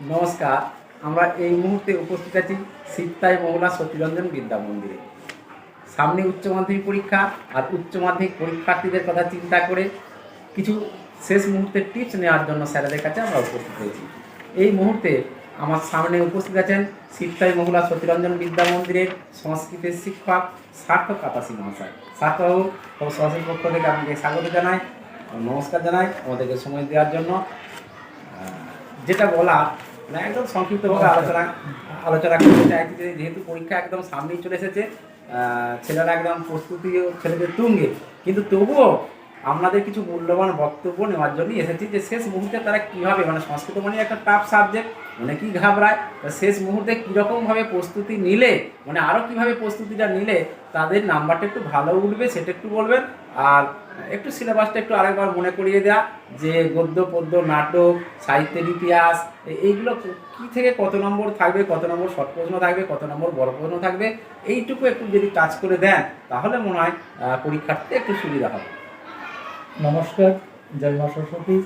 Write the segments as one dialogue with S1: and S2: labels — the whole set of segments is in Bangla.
S1: নমস্কার, আমরা এই মুহূর্তে উপস্থিত আছি সিত্তাই মহলা সতীরঞ্জন বিদ্যা মন্দিরে। সামনে উচ্চ মাধ্যমিক পরীক্ষা আর উচ্চ মাধ্যমিক পরীক্ষার্থীদের কথা চিন্তা করে কিছু শেষ মুহূর্তের টিপস নেওয়ার জন্য স্যারেদের কাছে আমরা উপস্থিত হয়েছি। এই মুহূর্তে আমার সামনে উপস্থিত আছেন সিত্তাই মহলা সতীরঞ্জন বিদ্যা মন্দিরের সংস্কৃতের শিক্ষক সার্থক কাপাসী মহাশয়। সার্থক ও সরস্বতীর পক্ষ থেকে আপনাকে স্বাগত জানাই, নমস্কার জানাই আমাদেরকে সময় দেওয়ার জন্য। যেটা বলা মানে একদম সংক্ষিপ্তভাবে আলোচনা আলোচনা করতে চাইছি যে যেহেতু পরীক্ষা একদম সামনেই চলে এসেছে ছেলেরা একদম প্রস্তুতি ছেলেদের তুঙ্গে। কিন্তু তবুও আপনাদের কিছু মূল্যবান বক্তব্য নেওয়ার জন্যই এসেছি যে শেষ মুহূর্তে তারা কীভাবে মানে সংস্কৃত মানে একটা টাফ সাবজেক্ট অনেকেই ঘাবড়ায় শেষ মুহূর্তে কীরকমভাবে প্রস্তুতি নিলে মানে আরও কীভাবে প্রস্তুতিটা নিলে তাদের নাম্বারটা একটু ভালো উঠবে সেটা একটু বলবেন। আর একটু সিলেবাসটা একটু আরেকবার মনে করিয়ে দেওয়া যে গদ্য পদ্য নাটক সাহিত্যের ইতিহাস এইগুলো কী থেকে কত নম্বর থাকবে কত নম্বর শর্ট প্রশ্ন থাকবে কত নম্বর বড় প্রশ্ন থাকবে এইটুকু একটু যদি টাচ করে দেন তাহলে মনে হয় পরীক্ষার্থীতে একটু সুবিধা হবে।
S2: নমস্কার জয় মা সরস্বতী।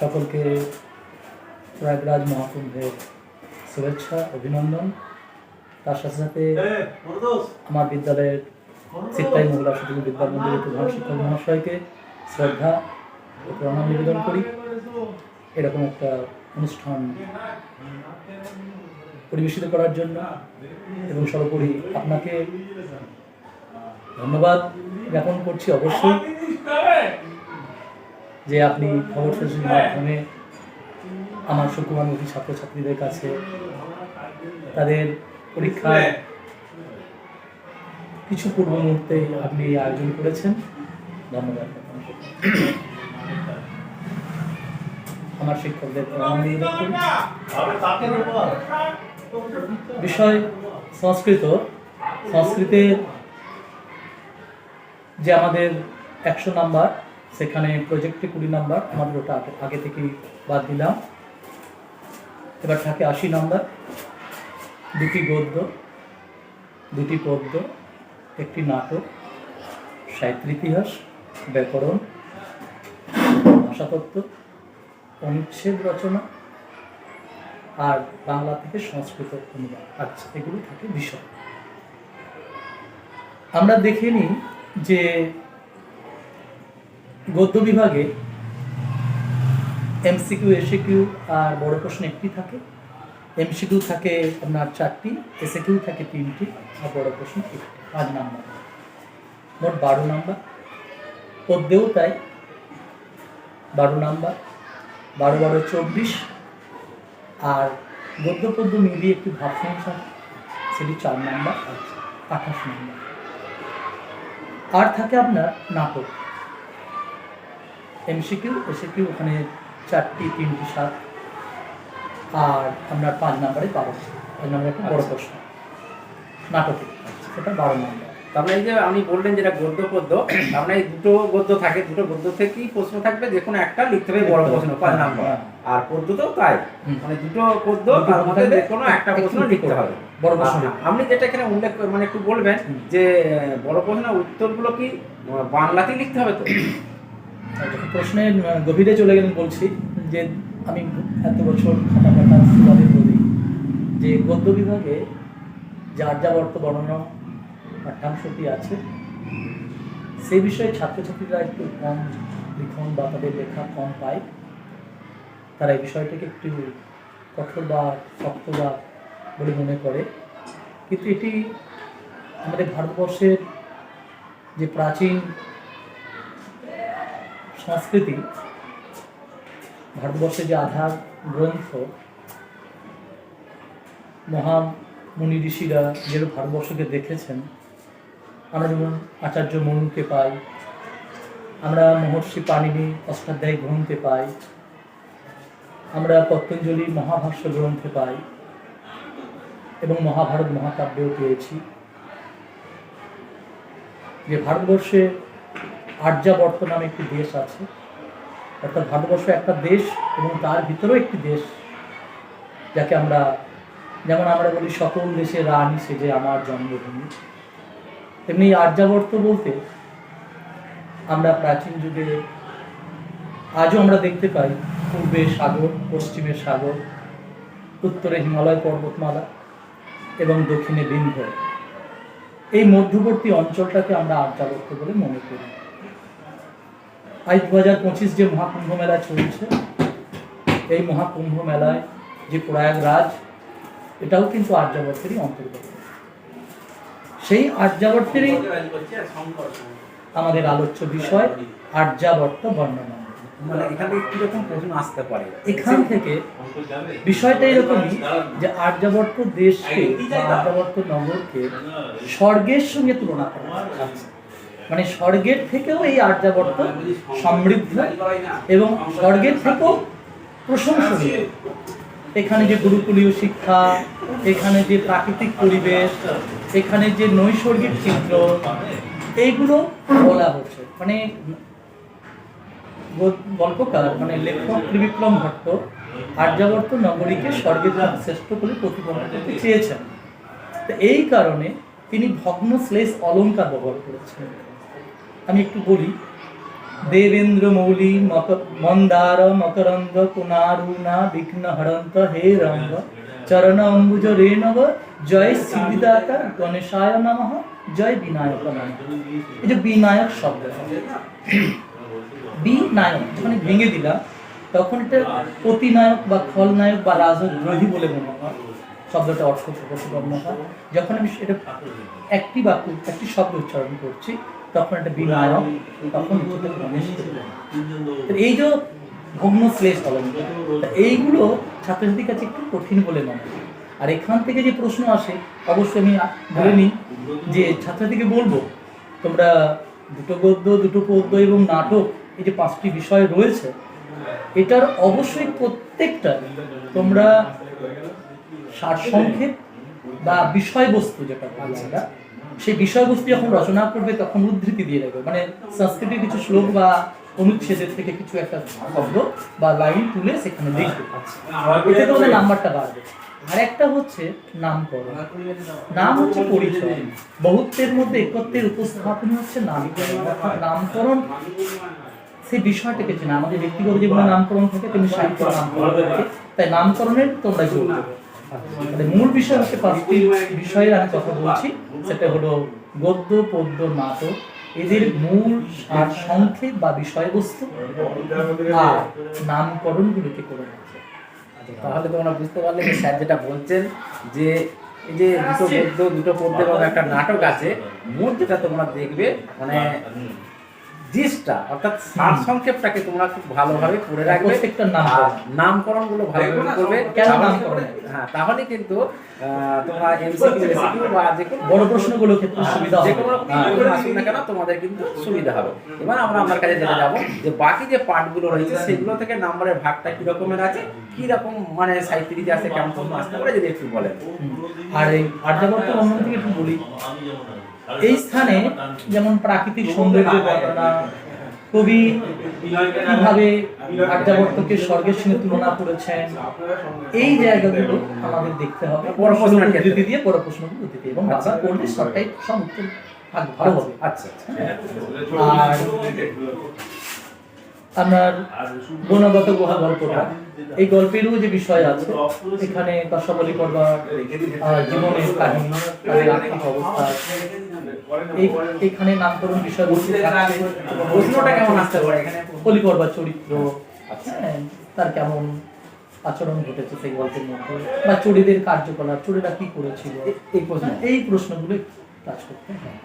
S2: সকলকে প্রয়াগরাজ মহাকুম্ভের শুভেচ্ছা অভিনন্দন। তার সাথে সাথে আমার বিদ্যালয়ের চিত্তাই মহিলা সুযোগ বিদ্যা মন্দিরের প্রধান শিক্ষক মহাশয়কে শ্রদ্ধা ও প্রণাম নিবেদন করি। এরকম একটা অনুষ্ঠান পরিবেশিত করার জন্য এবং সর্বোপরি আপনাকে ধন্যবাদ জ্ঞাপন করছি অবশ্যই যে আপনি খবর শোষের মাধ্যমে আমার সুকুমানমুখী ছাত্রছাত্রীদের কাছে তাদের পরীক্ষার কিছু পূর্ব মুহূর্তে আপনি এই আয়োজন করেছেন। ধন্যবাদ। আমার শিক্ষকদের বিষয় সংস্কৃত। সংস্কৃতে যে আমাদের একশো নাম্বার, সেখানে প্রজেক্টে কুড়ি নাম্বার, আমাদের ওটা আগে থেকেই বাদ দিলাম। এবার থাকে আশি নাম্বার। দুটি গদ্য, দুটি পদ্য। একটি নাটক সাহিত্য ইতিহাস, ব্যাকরণ, ভাষাতত্ত্ব, অনুচ্ছেদ রচনা আর বাংলা থেকে সংস্কৃত অনুবাদ। আচ্ছা এগুলো থাকে বিষয়। আমরা দেখে নিই যে গদ্য বিভাগে এমসিকিউ এসিকিউ আর বড় প্রশ্ন একটি থাকে। এমসিকিউ থাকে আপনার চারটি এসিকিউ থাকে তিনটি আর বড় প্রশ্ন একটি। পাঁচ নাম্বার। মোট বারো নাম্বার। পদ্যেও তাই। বারো নাম্বার। বারো বারো চব্বিশ। আর গদ্য পদ্য মিলিয়ে একটি ভাব সমস্যা সেটি চার নাম্বার আঠাশ নাম্বার। আর থাকে আপনার নাটক। এমসিকিউ এসিকিউ ওখানে চারটি তিনটি সাত। আর আপনার পাঁচ নাম্বারে বারো পাঁচ নাম্বারে একটা বড় প্রশ্ন। নাটকে। সেটা বারো নাম্বার
S1: তারপরে এই যে আপনি বললেন যেটা গদ্য পদ্য আপনার এই দুটো গদ্য থাকে দুটো গদ্য থেকেই প্রশ্ন থাকবে যে কোনো একটা লিখতে হবে বড় প্রশ্ন পাঁচ নাম্বার। আর পদ্য তো তাই মানে দুটো পদ্য তার মধ্যে যে কোনো একটা প্রশ্ন
S2: লিখতে
S1: হবে।
S2: বড় প্রশ্ন
S1: আচ্ছা, আপনি যেটা এখানে উল্লেখ মানে একটু বলবেন যে বড় প্রশ্নের উত্তরগুলো কি বাংলাতেই লিখতে হবে তো?
S2: প্রশ্নের গভীরে চলে গেলেন বলছি যে আমি এত বছর খাতা সুবাদে বলি যে গদ্য বিভাগে যে আর্যাবর্ত বর্ণনা পাঠ্যাংশটি আছে। সেই বিষয়ে ছাত্রছাত্রীরা একটু কম লিখন বা তাদের লেখা কম পায়। তারা এই বিষয়টাকে একটু কঠোর বা শক্ত বা বলে মনে করে। কিন্তু এটি আমাদের ভারতবর্ষের যে প্রাচীন সংস্কৃতি, ভারতবর্ষের যে আধার গ্রন্থ মহা মুনি ঋষিরা যেরূপ ভারতবর্ষকে দেখেছেন আমরা যেমন আচার্য মনুকে পাই। আমরা মহর্ষি পাণিনি অষ্টাধ্যায়ী গ্রন্থে পাই। আমরা পতঞ্জলি মহাভাষ্য গ্রন্থে পাই এবং মহাভারত মহাকাব্যেও পেয়েছি। যে ভারতবর্ষে আর্যাবর্ত নামে একটি দেশ আছে, অর্থাৎ ভারতবর্ষ একটা দেশ এবং তার ভিতরেও একটি দেশ, যাকে আমরা, যেমন আমরা বলি, সকল দেশে রানী সে যে আমার জন্মভূমি। তেমনি আর্যাবর্ত বলতে আমরা প্রাচীন যুগে আজও আমরা দেখতে পাই পূর্বে সাগর, পশ্চিমে সাগর, উত্তরে হিমালয় পর্বতমালা এবং দক্ষিণে বিন্ধ্য এই মধ্যবর্তী অঞ্চলটাকে আমরা আর্যাবর্ত বলে মনে করি। আজ দু হাজার পঁচিশ যে মহাকুম্ভ মেলা চলছে, এই মহাকুম্ভ মেলায় যে প্রয়াগরাজ, এটাও কিন্তু আর্যাবর্তেরই অন্তর্গত। সেই আর্যাবর্তেরই আমাদের আলোচ্য বিষয় আর্যাবর্ত বর্ণনা।
S1: মানে এখান থেকে কীরকম আসতে পারে?
S2: এখান থেকে বিষয়টা এরকমই যে আর্যাবর্ত দেশকে আর্যাবর্ত নগরকে স্বর্গের সঙ্গে তুলনা করা মানে স্বর্গের থেকেও এই আর্যাবর্ত সমৃদ্ধ এবং স্বর্গের থেকেও প্রশংসনীয়। এখানে যে গুরুকুলীয় শিক্ষা, এখানে যে প্রাকৃতিক পরিবেশ, এখানে যে নৈসর্গিক চিত্র, এইগুলো বলা হচ্ছে। মানে গল্পকার মানে লেখক ত্রিবিক্রম ভট্ট আর্যাবর্ত নগরীকে স্বর্গের শ্রেষ্ঠ বলে প্রতিপন্ন করতে চেয়েছেন। তো এই কারণে তিনি ভগ্ন শ্লেষ অলঙ্কার ব্যবহার করেছেন। আমি একটু বলি দেবেন্দ্র মৌলি, মক- মন্দার, মকরন্দ কুনারুণা বিঘ্ন হরন্ত, হে রঙ্গ। চরণ অম্বুজ রেণব জয় সিদ্ধিদাতা, গণেশায় নমঃ, জয় বিনায়ক এই যে বিনায়ক শব্দ, বিনায়ক, যখন ভেঙে দিলাম, তখন এটা প্রতিনায়ক বা খলনায়ক বা রাজদ্রোহী বলে মনে হয়। শব্দটা অর্থ হয়। যখন আমি সেটা একটি বাক্য, একটি শব্দ উচ্চারণ করছি তখন এটা বিনায়ক তখন হচ্ছে গণেশ এই যে ভগ্ন শ্লেষ অলঙ্কার তা এইগুলো ছাত্রছাত্রীর কাছে একটু কঠিন বলে মনে হয়। আর এখান থেকে যে প্রশ্ন আসে অবশ্যই আমি আ- বলে নিই যে ছাত্রছাত্রীকে বলব তোমরা দুটো গদ্য দুটো পদ্য এবং নাটক এই যে পাঁচটি বিষয় রয়েছে এটার অবশ্যই প্রত্যেকটা তোমরা সারসংক্ষেপ বা বিষয়বস্তু যেটা বলি আমরা সেই বিষয়বস্তু যখন রচনা করবে, তখন উদ্ধৃতি দিয়ে রাখবে মানে সংস্কৃতির কিছু শ্লোক বা অনুচ্ছেদের থেকে কিছু একটা শব্দ বা লাইন তুলে সেখানে লিখবে এতে তোমাদের নাম্বারটা বাড়বে। আর একটা হচ্ছে নামকরণ। নাম হচ্ছে পরিচয়। বহুত্বের মধ্যে একত্রের উপস্থাপন হচ্ছে নামকরণ। নামকরণ, সেই বিষয়টাকে চেনা? আমাদের ব্যক্তিগত জীবনে নামকরণ থাকে, তেমনি সাহিত্য নামকরণ থাকে। তাই নামকরণের তোমরা জোর মূল বিষয় হচ্ছে পাঁচটি বিষয়ের আমি কথা বলছি। সেটা হলো গদ্য, পদ্য, নাটক। এদের মূল আর সংক্ষেপ বা বিষয়বস্তু আর নামকরণগুলিকে করে
S1: তাহলে তোমরা বুঝতে পারলে যে স্যার যেটা বলছেন যে এই যে দুটো পদ্য দুটো পদ্য একটা নাটক আছে মূল যেটা তোমরা দেখবে মানে জিসটা অর্থাৎ সার সংক্ষেপটাকে তোমরা খুব ভালোভাবে পড়ে রাখবে
S2: প্রত্যেকটা নাম
S1: নামকরণগুলো ভালোভাবে করবে।
S2: কেন নামকরণ?
S1: হ্যাঁ তাহলে কিন্তু তোমরা এমসিকিউ বা যে কোনো
S2: বড় প্রশ্নগুলো ক্ষেত্রে সুবিধা
S1: যে কোনো প্রশ্ন আসুক না কেন তোমাদের কিন্তু সুবিধা হবে। এবার আমরা আপনার কাছে জেনে যাব যে বাকি যে পার্টগুলো রয়েছে সেগুলো থেকে নাম্বারের ভাগটা কি রকমের আছে কি রকম মানে সাহিত্যের আছে কেমন প্রশ্ন আসতে পারে যদি একটু বলেন।
S2: আর এই আর্যাবর্ত থেকে একটু বলি। এই স্থানে যেমন প্রাকৃতিক সৌন্দর্য বর্ণনা কবি কীভাবে আর্যাবর্তকে স্বর্গের সঙ্গে তুলনা করেছেন এই জায়গাগুলো আমাদের দেখতে হবে। পরামর্শ দিয়ে বড় প্রশ্নগুলো এবং বাবা পড়লে সবটাই সব উত্তর ভালো হবে।
S1: আচ্ছা আচ্ছা।
S2: আর আপনার গুণগত গুহা গল্পটা এই গল্পেরও যে বিষয় আছে এখানে কষাবলি করবার জীবনের কাহিনী তাদের আর্থিক অবস্থা এখানে নামকরণ বিষয় বস্তু
S1: প্রশ্নটা কেমন আসতে পারে? এখানে
S2: কলি করবার চরিত্র। হ্যাঁ, তার কেমন আচরণ ঘটেছে সেই গল্পের মধ্যে? বা চোরেদের কার্যকলাপ চোরেরা কি করেছিল?
S1: এই প্রশ্ন।
S2: এই প্রশ্নগুলো কাজ করতে হয়।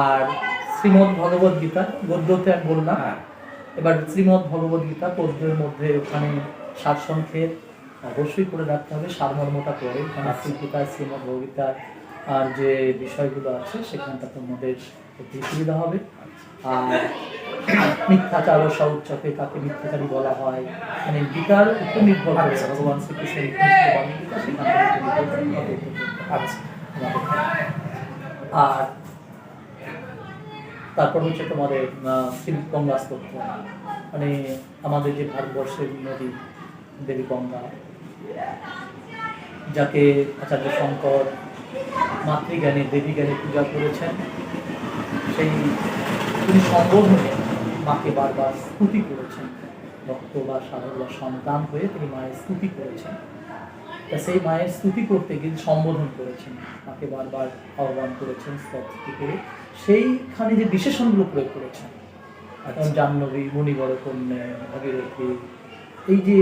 S2: আর শ্রীমদ ভগবদ গীতা গদ্যতে আমি বললাম
S1: হ্যাঁ।
S2: এবার শ্রীমদ ভগবদ গীতা পদ্মের মধ্যে ওখানে সারসংক্ষেপ অবশ্যই করে রাখতে হবে সারমর্মটা পরে ওখানে শ্রীগীতা শ্রীমদ ভগবদ্গীতার আর যে বিষয়গুলো আছে সেখানটা তোমাদের একটু সুবিধা হবে। আর মিথ্যাচার ও শৌচকে কাকে মিথ্যাচারী বলা হয় মানে গীতার উপর নির্ভর করে ভগবান শ্রীকৃষ্ণের সেখান থেকে।
S1: আচ্ছা।
S2: আর তারপর হচ্ছে তোমাদের সিল্ক গঙ্গা স্তোত্র মানে আমাদের যে ভারতবর্ষের নদী, দেবী গঙ্গা, যাকে আচার্য শঙ্কর মাতৃজ্ঞানে দেবী জ্ঞানে পূজা করেছেন, সেই তিনি সম্বোধনে মাকে বারবার স্তুতি করেছেন। ভক্ত বা সাধক বা সন্তান হয়ে তিনি মায়ের স্তুতি করেছেন। তা সেই মায়ের স্তুতি করতে গিয়ে সম্বোধন করেছেন। মাকে বারবার আহ্বান করেছেন স্তবস্তুতি করে। সেইখানে যে বিশেষণগুলো প্রয়োগ করেছেন এখন জাহ্নবী মণিবর কন্যা ভাগীরথী এই যে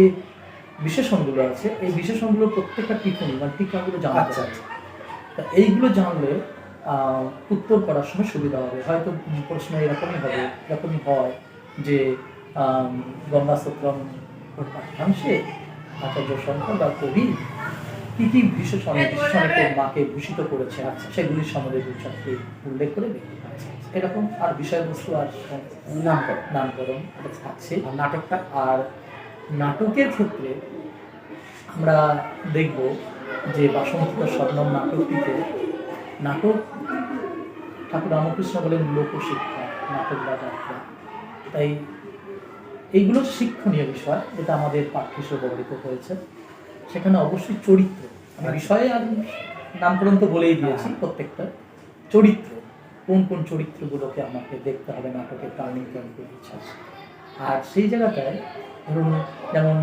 S2: বিশেষণগুলো আছে এই বিশেষণগুলো প্রত্যেকটা টিপুনি মানে টিকাগুলো জানা
S1: আচ্ছা।
S2: যায় তা এইগুলো জানলে উত্তর করার সময় সুবিধা হবে। হয়তো প্রশ্ন এরকমই হবে এরকমই হয় যে গঙ্গা পাঠ্যাংশে আচার্য শঙ্কর বা কবি কি কি বিশেষণে কোন মাকে ভূষিত করেছে। আচ্ছা সেগুলির সম্বন্ধে দু চারটি উল্লেখ করে দেখতে পাচ্ছি। এরকম আর বিষয়বস্তু আর
S1: নাম করো
S2: নামকরণ এটা থাকছে
S1: আর নাটকটা?
S2: আর নাটকের ক্ষেত্রে আমরা দেখব যে বাসন্তিকা স্বর্ণম নাটকটিতে নাটক ঠাকুর রামকৃষ্ণ বলেন লোকশিক্ষা নাটক বা যাত্রা। তাই এইগুলো শিক্ষণীয় বিষয় যেটা আমাদের পাঠ্য হিসেবে ব্যবহৃত হয়েছে। সেখানে অবশ্যই চরিত্র। আমি বিষয়ে আমি নামকরণ তো বলেই দিয়েছি প্রত্যেকটা। চরিত্র কোন কোন চরিত্রগুলোকে আমাকে দেখতে হবে নাটকের টার্নিং পয়েন্ট ইচ্ছা আর সেই জায়গাটায় ধরুন যেমন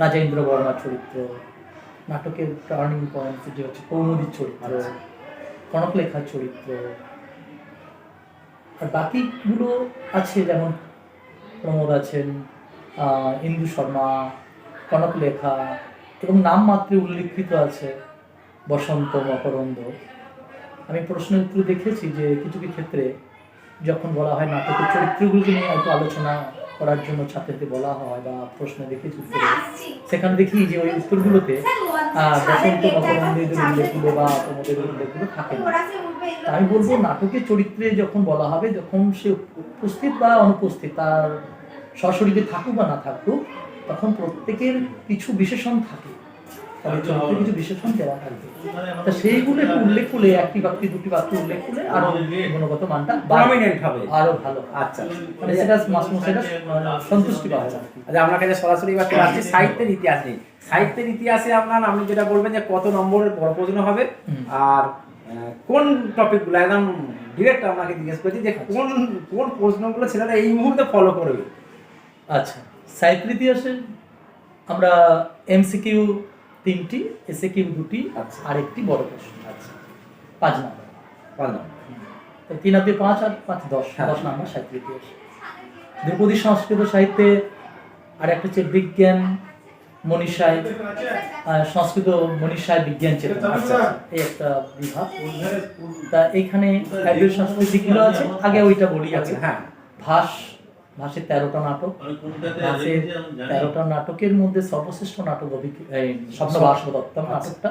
S2: রাজেন্দ্র বর্মার চরিত্র নাটকের টার্নিং পয়েন্ট যে হচ্ছে কৌমুদীর চরিত্র কনকলেখার চরিত্র। আর বাকিগুলো আছে যেমন প্রমোদ আছেন ইন্দু শর্মা কনকলেখা এবং নাম মাত্রে উল্লেখিত আছে বসন্ত মকরন্দ। আমি প্রশ্নের উত্তর দেখেছি যে কিছু কিছু ক্ষেত্রে যখন বলা হয় নাটকের চরিত্রগুলোকে নিয়ে হয়তো আলোচনা করার জন্য ছাত্রদের বলা হয় বা প্রশ্ন দেখেছি উত্তরে। সেখানে দেখি যে ওই উত্তরগুলোতে বসন্ত মকরন্দের উল্লেখগুলো বা প্রমোদের উল্লেখগুলো থাকে না। আমি বলব নাটকের চরিত্রে যখন বলা হবে, যখন সে উপস্থিত বা অনুপস্থিত, তার সশরীরে থাকুক বা না থাকুক, তখন প্রত্যেকের কিছু বিশেষণ থাকে। কিছু বিশেষণ দেওয়া থাকবে। তা সেইগুলো একটু উল্লেখ করলে একটি দুটি উল্লেখ করলে আরও গুণগত মানটা।
S1: প্রমিনেন্ট হবে।
S2: আরও ভালো
S1: আচ্ছা।
S2: মানে সেটা মাসমশাইটা সন্তুষ্টি পাওয়া যায়
S1: আচ্ছা কাছে সরাসরি আসছে। সাহিত্যের ইতিহাস নেই সাহিত্যের ইতিহাসে আপনার আপনি যেটা বলবেন যে কত নম্বরের বড় প্রশ্ন হবে। আর কোন টপিকগুলো? একদম ডিরেক্ট আপনাকে জিজ্ঞেস করছি যে কোন কোন প্রশ্নগুলো ছেলেরা এই মুহূর্তে ফলো করবে?
S2: আচ্ছা। সাহিত্য ইতিহাসে আমরা এমসিকিউ তিনটি এসে কিউ দুটি
S1: আচ্ছা।
S2: আর একটি বড় প্রশ্ন।
S1: আচ্ছা।
S2: পাঁচ নম্বর।
S1: বললাম
S2: তো তিন আর দুই পাঁচ আর পাঁচ দশ।
S1: হ্যাঁ।
S2: দশ নম্বর সাহিত্য ইতিহাস ধ্রুপদী সংস্কৃত সাহিত্যে আর একটা হচ্ছে বিজ্ঞান মনীষায় সংস্কৃত মনীষায় বিজ্ঞান চেতনা।
S1: আচ্ছা,
S2: এই একটা বিভাগ। তা এইখানে সংস্কৃত দিকগুলো আছে আগে ওইটা বলি
S1: আচ্ছা।
S2: আছে
S1: হ্যাঁ।
S2: ভাস তেরোটা নাটক ভাসের তেরোটা নাটকের মধ্যে সর্বশ্রেষ্ঠ নাটক অভিজ্ঞ- এই নাটকটা।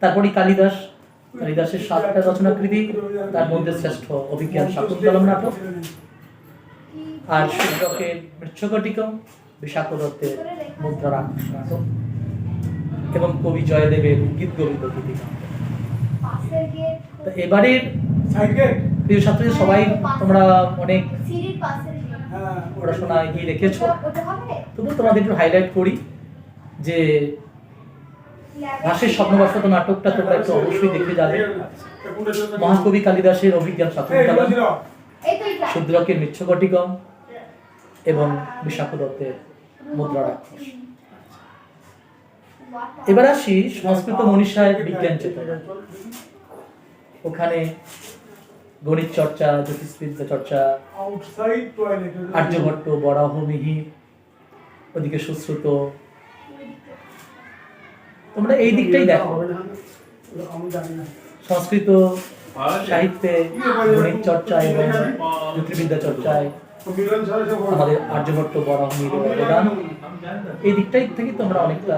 S2: তারপরে কালিদাস। কালিদাসের সাতটা রচনাকৃতি তার মধ্যে শ্রেষ্ঠ অভিজ্ঞান শাকুন্তলম নাটক। আর সূর্যকের মৃচ্ছকটিকম বিশাখ দত্তের নাটক এবং কবি জয়দেবের গীত গোবিন্দ গীতিকা এবারের প্রিয় ছাত্রীদের সবাই তোমরা অনেক পড়াশোনা এগিয়ে রেখেছো। তবু তোমাদের একটু হাইলাইট করি যে ভাষের স্বপ্নবাসত নাটকটা তোমরা একটু অবশ্যই দেখে যাবে। মহাকবি কালিদাসের অভিজ্ঞান শাকুন্তলম শূদ্রকের মিচ্ছকটিকম এবং বিশাখ দত্তের মুদ্রা রাক্ষস। এবার আসি সংস্কৃত মনীষায় বিজ্ঞান চেতনা। ওখানে গণিত চর্চা জ্যোতিষবিদ্যা চর্চা আর্যভট্ট বরাহ মিহি ওদিকে সুশ্রুত। তোমরা এই দিকটাই দেখো। সংস্কৃত সাহিত্যে গণিত চর্চা এবং জ্যোতির্বিদ্যা চর্চায় আমাদের আর্যভট্ট বরাহমির অবদান। এই দিকটাই থেকে তোমরা অনেকটা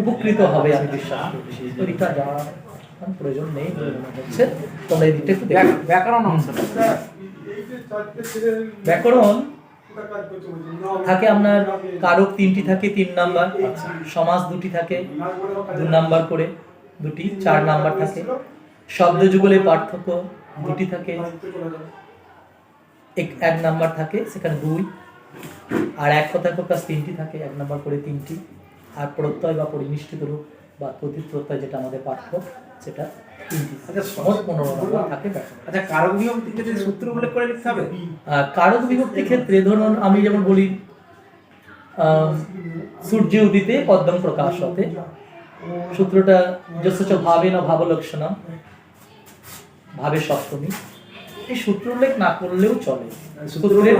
S2: উপকৃত হবে আমি বিশ্বাস করছি ওই দিকটা এখন প্রয়োজন নেই হচ্ছে। তোমরা এই দিকটা একটু
S1: ব্যাকরণ অংশটা।
S2: ব্যাকরণ থাকে আপনার কারক তিনটি থাকে তিন নাম্বার। সমাজ দুটি থাকে দু নাম্বার করে দুটি চার নাম্বার থাকে। শব্দ যুগলের পার্থক্য দুটি থাকে। এক এক নাম্বার থাকে সেখানে দুই। আর এক কথা প্রকাশ তিনটি থাকে এক নাম্বার করে তিনটি। আর প্রত্যয় বা পরিনিষ্ঠিত রূপ বা প্রতি প্রত্যয় যেটা আমাদের পাঠ্য। সেটা
S1: আচ্ছা, আচ্ছা কারক বিভক্তি ক্ষেত্রে
S2: ধরুন আমি যেমন বলি সূর্য উদিতে পদ্ম প্রকাশ হতে। সূত্রটা যশ ভাবে না ভাবলক্ষণম। ভাবে সপ্তমী। এই সূত্র উল্লেখ না করলেও চলে। সূত্রের?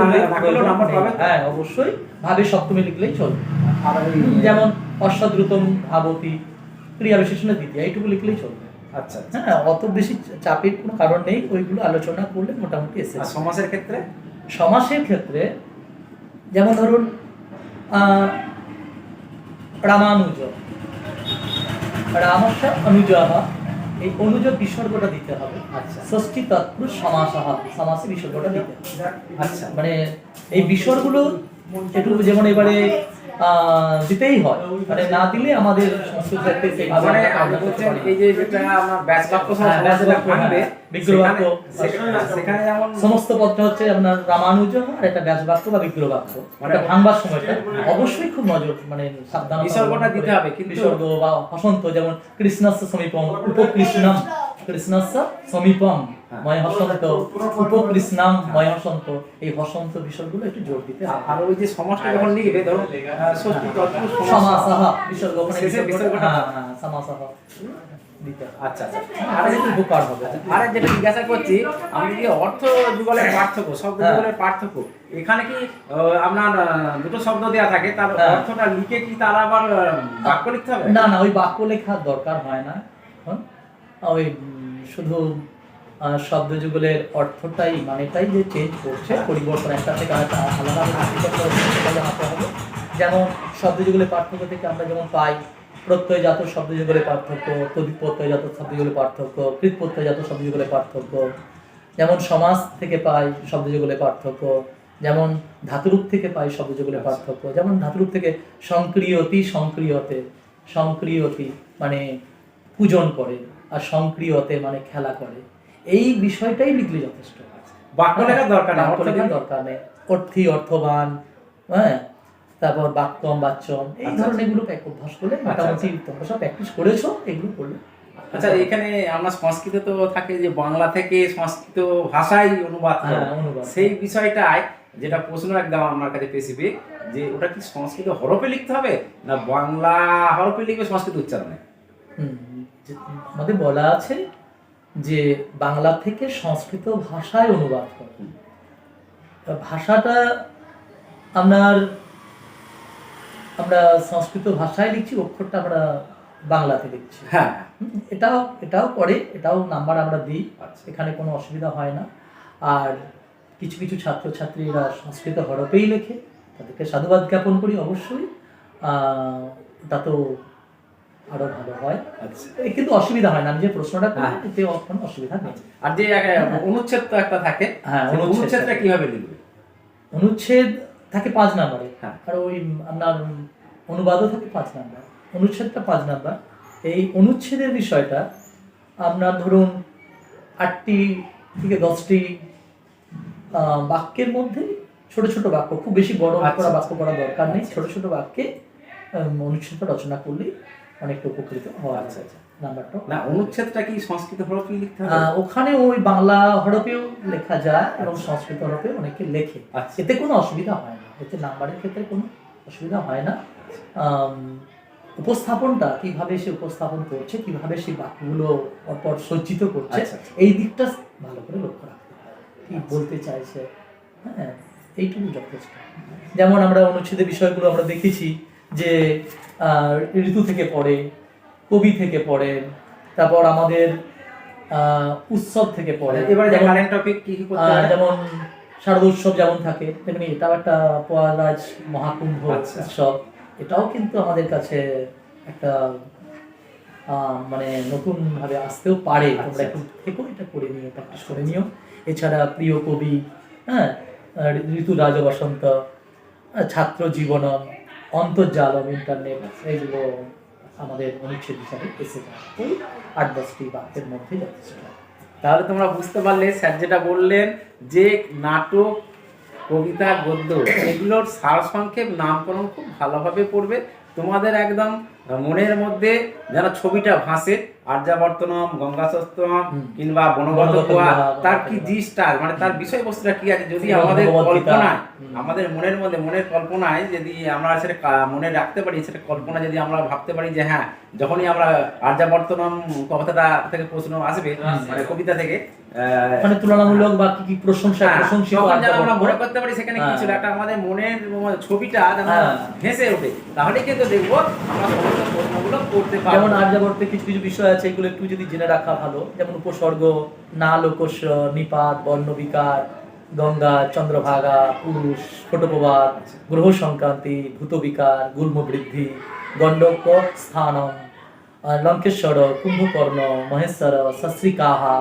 S2: হ্যাঁ অবশ্যই। ভাবে সপ্তমী লিখলেই
S1: চলে।
S2: যেমন অশ্বদ্রুতম ভাবতী ক্রিয়া বিশেষণে দ্বিতীয় এইটুকু লিখলেই চলবে।
S1: আচ্ছা আচ্ছা।
S2: হ্যাঁ অত বেশি চাপের কোনো কারণ নেই ওইগুলো আলোচনা করলে মোটামুটি এসে
S1: আর সমাসের ক্ষেত্রে?
S2: সমাসের ক্ষেত্রে যেমন ধরুন রামানুজ। রামস্য অনুজহ এই অনুজ বিসর্গটা দিতে হবে।
S1: আচ্ছা।
S2: ষষ্ঠী তৎপুরুষ সমাসহ সমাসে বিসর্গটা দিতে হবে।
S1: আচ্ছা।
S2: মানে এই বিষয়গুলো একটু যেমন এবারে দিতেই হয় মানে না দিলে আমাদের সংস্কৃত
S1: মানে। এই যে যেটা আমার ব্যাচ বাক্য সহ
S2: ব্যাস
S1: সমাসের
S2: বাক্য,
S1: ভাঙবে
S2: বিগ্রহ বাক্য।
S1: সেখানে সেখানে যেমন
S2: সমস্ত পদটা হচ্ছে আপনার রামানুজ আর একটা ব্যাস বাক্য বা বিগ্রহ বাক্য।
S1: মানে-
S2: ভাঙবার সময়টা। অবশ্যই খুব নজর মানে সাবধান
S1: বিসর্গটা দিতে হবে, কিন্তু-
S2: বিসর্গ বা হসন্ত যেমন কৃষ্ণস্য সমীপম উপকৃষ্ণম। কৃষ্ণস্য সমীপম
S1: হ্যাঁ।
S2: ময় হসন্ত উপকৃষ্ণাম ময় হসন্ত। এই হসন্ত বিসর্গগুলো একটু জোর দিতে
S1: আর ওই যে সমাজটা যখন লিখবে ধরুন তৎপুরুষ
S2: বিসর্গ বিসর্গটা
S1: বিসর্গটা-
S2: হ্যাঁ হ্যাঁ সমাসহ।
S1: আচ্ছা আচ্ছা।
S2: আর একটু উপকার হবে।
S1: আর যেটা জিজ্ঞাসা করছি আমি যে অর্থ যুগলের পার্থক্য শব্দ
S2: হ্যাঁ।
S1: যুগলের পার্থক্য এখানে কি আপনার দুটো শব্দ থাকে তার
S2: হ্যাঁ।
S1: অর্থটা লিখে কি তার আবার বাক্য লিখতে হবে?
S2: না না ওই বাক্য লেখার দরকার হয় না। ওই শুধু শব্দ যুগলের অর্থটাই মানেটাই যে চেঞ্জ করছে পরিবর্তন একটা থেকে আলাদা আলাদা হবে। যেমন শব্দ যুগলের পার্থক্য থেকে আমরা যেমন পাই প্রত্যয়জাত শব্দ যুগলের পার্থক্য তদিত প্রত্যয়জাত শব্দ যুগলের পার্থক্য কৃত প্রত্যয়জাত শব্দ যুগলের পার্থক্য। যেমন সমাজ থেকে পাই শব্দ যুগলের পার্থক্য যেমন ধাতুরূপ থেকে পাই শব্দ যুগলের পার্থক্য যেমন ধাতুরূপ থেকে সংক্রিয়তি সংক্রিয়তে সংক্রিয়তি মানে পূজন করে আর সংক্রিয়তে মানে খেলা করে। এই বিষয়টাই লিখলে যথেষ্ট।
S1: বাক্য লেখার দরকার নেই
S2: দরকার অর্থী অর্থবান হ্যাঁ? তারপর বাক্যম বাচ্চম। এই
S1: আচ্ছা,
S2: ধরনের এগুলো প্যাক অভ্যাস করলে মোটামুটি তোমরা সব প্র্যাকটিস করেছ এগুলো করলে।
S1: আচ্ছা এখানে আমরা সংস্কৃত তো থাকে যে বাংলা থেকে সংস্কৃত ভাষায় অনুবাদ
S2: হ্যাঁ, অনুবাদ।
S1: সেই বিষয়টায় যেটা প্রশ্ন একদম আমার কাছে স্পেসিফিক যে ওটা কি সংস্কৃত হরফে লিখতে হবে না বাংলা হরফে লিখবে সংস্কৃত উচ্চারণে?
S2: আমাদের বলা আছে যে বাংলা থেকে সংস্কৃত ভাষায় অনুবাদ করে। তা ভাষাটা আপনার আমরা সংস্কৃত ভাষায় লিখছি অক্ষরটা আমরা বাংলাতে লিখছি।
S1: হ্যাঁ।
S2: এটাও এটাও করে এটাও নাম্বার আমরা দিই
S1: আচ্ছা।
S2: এখানে কোনো অসুবিধা হয় না। আর কিছু কিছু ছাত্রছাত্রীরা সংস্কৃত হরফেই লেখে তাদেরকে সাধুবাদ জ্ঞাপন করি অবশ্যই। তা তো আরও ভালো হয়।
S1: আচ্ছা।
S2: এ কিন্তু অসুবিধা হয় না আমি যে প্রশ্নটা করি
S1: হ্যাঁ।
S2: এতে কোনো অসুবিধা নেই।
S1: আর যে এক- অনুচ্ছেদ তো একটা থাকে
S2: হ্যাঁ,
S1: অনুচ্ছেদটা। কীভাবে লিখবে
S2: অনুচ্ছেদ থাকে পাঁচ নাম্বারে।
S1: হ্যাঁ।
S2: আর ওই আপনার অনুবাদও থাকে পাঁচ নাম্বার অনুচ্ছেদটা পাঁচ নাম্বার। এই অনুচ্ছেদের বিষয়টা আপনার ধরুন আটটি থেকে দশটি বাক্যের মধ্যে ছোট ছোট বাক্য খুব বেশি বড়
S1: আচ্ছা,
S2: করা
S1: আচ্ছা।
S2: বাক্য করা দরকার নেই। ছোট ছোট বাক্যে অনুচ্ছেদটা রচনা করলেই অনেকটা উপকৃত হওয়া
S1: আচ্ছা,
S2: আচ্ছা। নাম্বারটা।
S1: না অনুচ্ছেদটা কি সংস্কৃত হরফে লিখতে হবে?
S2: ওখানে ওই বাংলা হরফেও লেখা যায় এবং সংস্কৃত হরফে অনেকে লেখে।
S1: আচ্ছা।
S2: এতে কোনো অসুবিধা হয় না। এতে নাম্বারের ক্ষেত্রে কোনো অসুবিধা হয় না। উপস্থাপনটা কীভাবে সে উপস্থাপন করছে কীভাবে সেই বাক্যগুলো পরপর সজ্জিত করছে
S1: আচ্ছা, আচ্ছা।
S2: এই দিকটা ভালো করে লক্ষ্য রাখতে হয় কি বলতে চাইছে? হ্যাঁ এইটুকু যথেষ্ট। যেমন আমরা অনুচ্ছেদের বিষয়গুলো আমরা দেখেছি যে আহ, ঋতু থেকে পড়ে কবি থেকে পড়ে তারপর আমাদের আহ, উৎসব থেকে পড়ে।
S1: এবারে কারেন্ট টপিক কি
S2: যেমন শারদ উৎসব যেমন থাকে তেমনি এটাও একটা পয়ারাজ মহাকুম্ভ
S1: আচ্ছা।
S2: উৎসব। এটাও কিন্তু আমাদের কাছে একটা মানে নতুন ভাবে আসতেও পারে। তোমরা
S1: আচ্ছা,
S2: একটু থেকো এটা করে নিও প্র্যাকটিস করে নিও। এছাড়া প্রিয় কবি হ্যাঁ ঋতু রাজ বসন্ত ছাত্র জীবনম অন্তর্জালম ইন্টারনেট এইগুলো আমাদের অনুচ্ছেদ হিসাবে এসে যায়। ওই আট দশটি বাক্যের মধ্যে যথেষ্ট।
S1: তাহলে তোমরা বুঝতে পারলে, স্যার যেটা বললেন যে নাটক, কবিতা, গদ্য, এগুলোর সারসংক্ষেপ নামকরণ খুব ভালোভাবে পড়বে। তোমাদের একদম মনের মধ্যে যেন ছবিটা ভাসে। আর্যাবর্তনম গঙ্গাসস্তম কিংবা বনগত গোয়া, তার কি
S2: বনগত
S1: মানে তার বিষয়বস্তুটা কি আছে? যদি আমাদের কল্পনায় আমাদের মনের মধ্যে মনের কল্পনায় যদি আমরা সেটা মনে রাখতে পারি সেটা কল্পনা যদি আমরা ভাবতে পারি যে হ্যাঁ যখনই আমরা আর্যাবর্তনম কথাটা থেকে প্রশ্ন আসবে মানে কবিতা থেকে আহ,
S2: মানে তুলনামূলক বা কি কি প্রশংসা
S1: হ্যাঁ,
S2: আদ্যাবর্ত।
S1: আমরা মনে করতে পারি সেখানে কি
S2: হ্যাঁ।
S1: ছিল একটা আমাদের মনের ছবিটা যেন
S2: হ্যাঁ।
S1: ভেসে ওঠে তাহলে কিন্তু দেখব আমরা সমস্ত প্রশ্নগুলো করতে পারব।
S2: যেমন আর্যাবর্তে কিছু কিছু বিষয় আছে, এগুলো একটু যদি জেনে রাখা ভালো। যেমন উপসর্গ না লোকস নিপাত, বর্ণবিকার, গঙ্গা, চন্দ্রভাগা, পুরুষ, ফটোপবাদ, গ্রহ সংক্রান্তি, ভূতবিকার, গুল্ম বৃদ্ধি, গণ্ডক স্থানম লঙ্কেশ্বর, কুম্ভকর্ণ, মহেশ্বর সশ্রিকাহা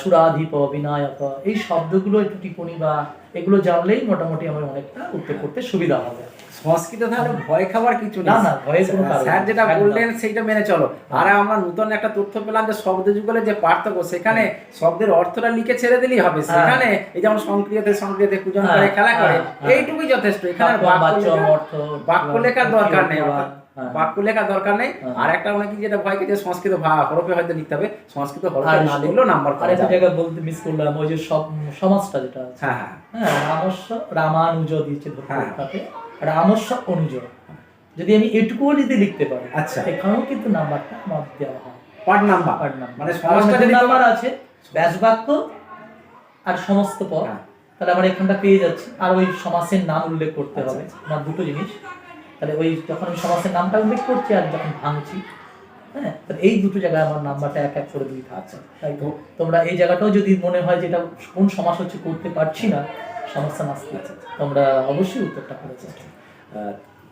S2: সুরাধিপ, বিনায়ক, এই শব্দগুলো একটু টিপ্পণী বা এগুলো জানলেই মোটামুটি আমার অনেকটা উত্তর করতে সুবিধা হবে।
S1: সংস্কৃত তাহলে ভয় খাবার কিছু
S2: না, না, ভয়ের কোনো
S1: স্যার যেটা বললেন সেইটা মেনে চলো। আর আমরা নতুন একটা তথ্য পেলাম যে শব্দ যুগলের যে পার্থক্য সেখানে শব্দের অর্থটা লিখে ছেড়ে দিলেই হবে।
S2: হ্যাঁ।
S1: সেখানে এই যেমন সংক্রিয়তে সংক্রিয়তে
S2: হ্যাঁ,
S1: করে খেলা করে
S2: হ্যাঁ, হ্যাঁ।
S1: এইটুকুই যথেষ্ট। এখানে
S2: বাক্য,
S1: লেখার দরকার নেই।
S2: হ্যাঁ।
S1: বাক্য লেখার দরকার নেই।
S2: হ্যাঁ।
S1: আর একটা অনেকে যেটা ভয় যে সংস্কৃত হরফে হয়তো লিখতে হবে। সংস্কৃত হরফে না লিখলেও নাম্বার
S2: আর
S1: করা
S2: একটা
S1: যাবে
S2: বলতে মিস করলাম ওই যে সব সমাজটা যেটা
S1: হ্যাঁ হ্যাঁ।
S2: হ্যাঁ রামানুজ দিয়েছে ধরতে অনুজ যদি আমি এটুকুও যদি লিখতে পারি
S1: আচ্ছা।
S2: এখানেও কিন্তু নাম্বারটা আমার দেওয়া হয়।
S1: Part number.
S2: Part number.
S1: মানে
S2: আমার
S1: সমাজটা যদি
S2: নাম্বার আছে ব্যাস বাক্য আর সমস্ত পদ
S1: হ্যাঁ।
S2: তাহলে আমরা এখানটা পেয়ে যাচ্ছি। আর ওই সমাসের নাম উল্লেখ করতে
S1: আচ্ছা,
S2: হবে আমার দুটো জিনিস। তাহলে ওই যখন আমি সমাসের নামটা উল্লেখ করছি আর যখন ভাঙছি হ্যাঁ তাহলে এই দুটো জায়গায় আমার নাম্বারটা এক এক করে দুই থাকছে তাই তো? তোমরা এই জায়গাটাও যদি মনে হয় যে এটা কোন সমাস হচ্ছে করতে পারছি না সমস্যা নাস্তি তোমরা অবশ্যই উত্তরটা করেছ।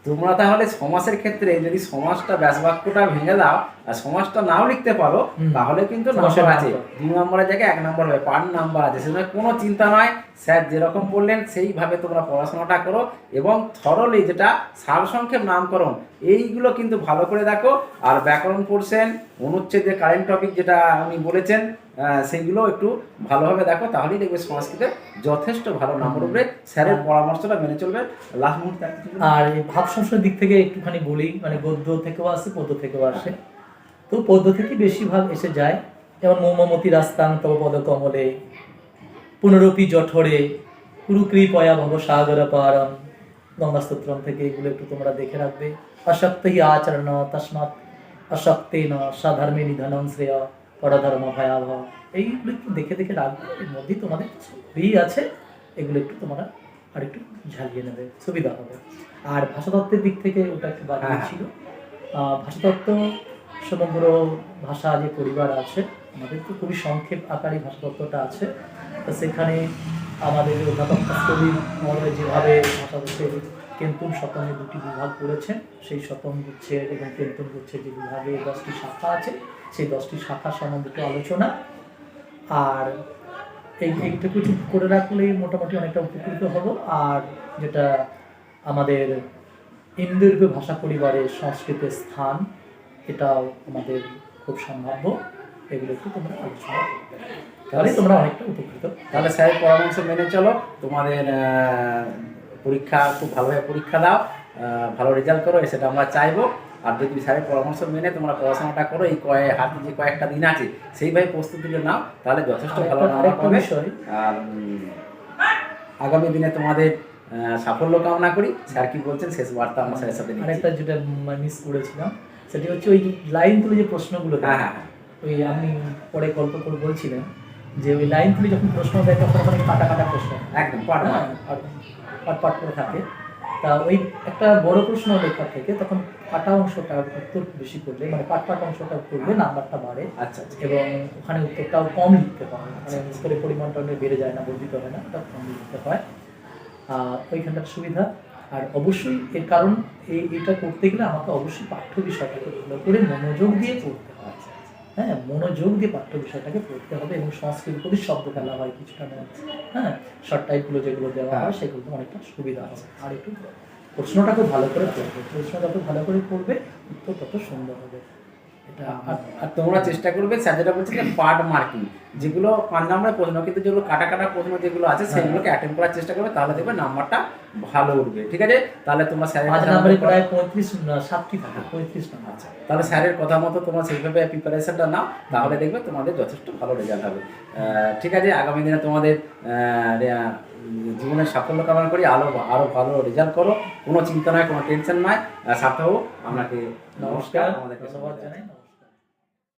S1: তোমরা তাহলে সমাসের ক্ষেত্রে যদি সমাজটা ব্যাস বাক্যটা ভেঙে দাও আর সমাজটা নাও লিখতে পারো তাহলে কিন্তু নাম্বার আছে। দুই নম্বরের জায়গায় এক নম্বর হবে পার নাম্বার আছে। সেজন্য কোনো চিন্তা নয় স্যার যেরকম বললেন সেইভাবে তোমরা পড়াশোনাটা করো এবং থরলি যেটা সারসংক্ষেপ নামকরণ এইগুলো কিন্তু ভালো করে দেখো। আর ব্যাকরণ পড়ছেন অনুচ্ছেদে কারেন্ট টপিক যেটা উনি বলেছেন সেইগুলো একটু ভালোভাবে দেখো, তাহলেই দেখবে সংস্কৃতে যথেষ্ট ভালো নাম্বার উঠবে স্যারের পরামর্শটা মেনে চলবে। লাস্ট মুহূর্তে আর
S2: ভাব সংস্কৃতির দিক থেকে একটুখানি বলি মানে গদ্য থেকেও আসে, পদ্য থেকেও আসে। তো পদ্য থেকে বেশিরভাগ এসে যায়, যেমন মৌমমতি রাস্তাং তব পদ কমলে, পুনরূপী জঠরে, কুরুকৃপয়া ভব সাগর পারম। গঙ্গাস্তোত্রম থেকে এগুলো একটু তোমরা দেখে রাখবে। অশক্ত হি আচরণ তস্মাৎ অশক্তে ন সাধর্মে নিধনং শ্রেয়। পরধর্ম ভয়াবহ। এইগুলো একটু দেখে দেখে রাখবে এর মধ্যেই তোমাদের ছবি আছে এগুলো একটু তোমরা আর একটু ঝালিয়ে নেবে সুবিধা হবে আর ভাষাতত্ত্বের দিক থেকে ওটা একটু বাদ
S1: হ্যাঁ।
S2: ছিল ভাষাতত্ত্ব সমগ্র ভাষা যে পরিবার আছে আমাদের তো খুবই সংক্ষেপ আকারে ভাষাতত্ত্বটা আছে। তো সেখানে আমাদের অধ্যাপক কবি মহোদয় যেভাবে ভাষাতত্ত্বের কেন্তুন শতমে দুটি বিভাগ করেছেন সেই শতম গুচ্ছের এবং কেন্তুন গুচ্ছের যে বিভাগে দশটি শাখা আছে সেই দশটি শাখা সম্বন্ধে একটু আলোচনা। আর এই এইটুকু করে রাখলেই মোটামুটি অনেকটা উপকৃত হব। আর যেটা আমাদের ইন্দোর্বীয় ভাষা পরিবারের সংস্কৃতের স্থান, এটাও আমাদের খুব সম্ভাব্য। এগুলো একটু তোমরা আলোচনা তাহলে তোমরা অনেকটা উপকৃত।
S1: তাহলে স্যারের পরামর্শ মেনে চলো। তোমাদের পরীক্ষা খুব ভালোভাবে পরীক্ষা দাও। ভালো রেজাল্ট করো, সেটা আমরা চাইব। আর যদি স্যারের পরামর্শ মেনে তোমরা পড়াশোনাটা করো এই কয়ে হাতে যে কয়েকটা দিন আছে সেইভাবে প্রস্তুতিটা নাও তাহলে যথেষ্ট ভালো আর আগামী দিনে তোমাদের সাফল্য কামনা করি। স্যার কি বলছেন? শেষ বার্তা আমার স্যারের সাথে।
S2: আরেকটা যেটা মিস করেছিলাম সেটি হচ্ছে ওই লাইন তুলে যে প্রশ্নগুলো
S1: হ্যাঁ হ্যাঁ হ্যাঁ।
S2: ওই আপনি পরে গল্প করে বলছিলেন যে ওই লাইন তুলে যখন প্রশ্ন দেয় তখন অনেক কাটা কাটা প্রশ্ন
S1: একদম
S2: আর পাট পাট করে থাকে। তা ওই একটা বড় প্রশ্ন লেখা থেকে তখন কাটা অংশটা উত্তর বেশি করলে মানে পাট পাট অংশটা করলে নাম্বারটা বাড়ে।
S1: আচ্ছা আচ্ছা।
S2: এবং ওখানে উত্তরটাও কম লিখতে হয়। মানে উত্তরের পরিমাণটা অনেক বেড়ে যায় না বর্ধিত হয় না ওটা কম লিখতে হয়। আর ওইখানটার সুবিধা। আর অবশ্যই এর কারণ এই এটা করতে গেলে আমাকে অবশ্যই পাঠ্য বিষয়টাকে ভালো করে মনোযোগ দিয়ে পড়তে হয়
S1: আচ্ছা আচ্ছা।
S2: হ্যাঁ মনোযোগ দিয়ে পাঠ্য বিষয়টাকে পড়তে হবে এবং সংস্কৃত প্রতি শব্দ ফেলা হয় কিছুটা হ্যাঁ শর্ট টাইপগুলো যেগুলো দেওয়া হয়
S1: হ্যাঁ।
S2: সেগুলো অনেকটা সুবিধা হবে আর একটু প্রশ্নটাকে ভালো করে পড়বে। প্রশ্ন যত ভালো করে পড়বে উত্তর তত সুন্দর হবে। এটা
S1: আর তোমরা চেষ্টা করবে স্যার যেটা বলছে যে পার্ট মার্কিং যেগুলো পাঁচ নম্বরের প্রশ্ন কিন্তু যেগুলো কাটা কাটা প্রশ্ন যেগুলো আছে সেগুলোকে অ্যাটেন্ড করার চেষ্টা করবে তাহলে দেখবে নাম্বারটা ভালো উঠবে ঠিক আছে? তাহলে তোমরা স্যারের
S2: প্রায় পঁয়ত্রিশ সাতটি থাকে পঁয়ত্রিশ নাম্বার।
S1: আচ্ছা তাহলে স্যারের কথা মতো তোমরা সেইভাবে প্রিপারেশনটা নাও তাহলে দেখবে তোমাদের যথেষ্ট ভালো রেজাল্ট হবে। ঠিক আছে আগামী দিনে তোমাদের জীবনের সাফল্য কামনা করি আরও আরও ভালো রেজাল্ট করো। কোনো চিন্তা নয় কোনো টেনশন নয়। সার্থক আপনাকে নমস্কার আমাদেরকে
S2: ধন্যবাদ। জানাই।